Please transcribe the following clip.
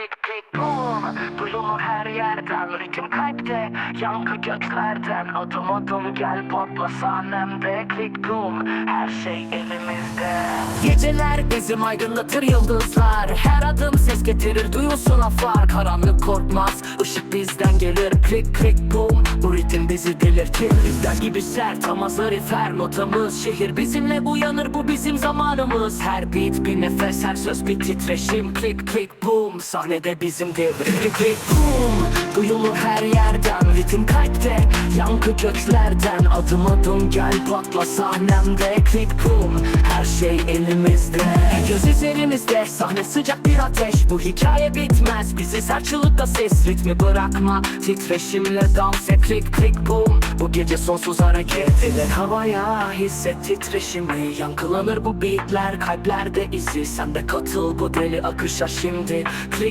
klik klik boom. Duyulur her yerden ritim kalpte. Yankı göklerden Adım adım gel patla sahnemde. Klik boom. Her şey elimizde. Geceler bizim aydınlatır yıldızlar. Her adım ses getirir duyulsun aflar Karanlık korkmaz gelir. Klik klik boom. Bu ritim bizi delirtir. Bizden gibi sert ama zarif her notamız Şehir bizimle uyanır. Bu bizim zamanımız. Her beat bir nefes her söz bir titreşim. Klik klik boom. Sahnede bizim devrim Klik klik boom. Duyulur her yerden. Ritim kalpte yankı göklerden. Adım adım gel patla sahnemde. Klik boom. Her şey elimizde Göz üzerimizde sahne sıcak bir ateş. Bu hikaye bitmez bizi serçılıkta ses. Ritmi bırakma titreşimle dans et. Klik klik boom. Bu gece sonsuz hareket Eller havaya. Hisset titreşimi Yankılanır bu beatler. Kalplerde izi Sen de katıl bu deli akışa şimdi. Klik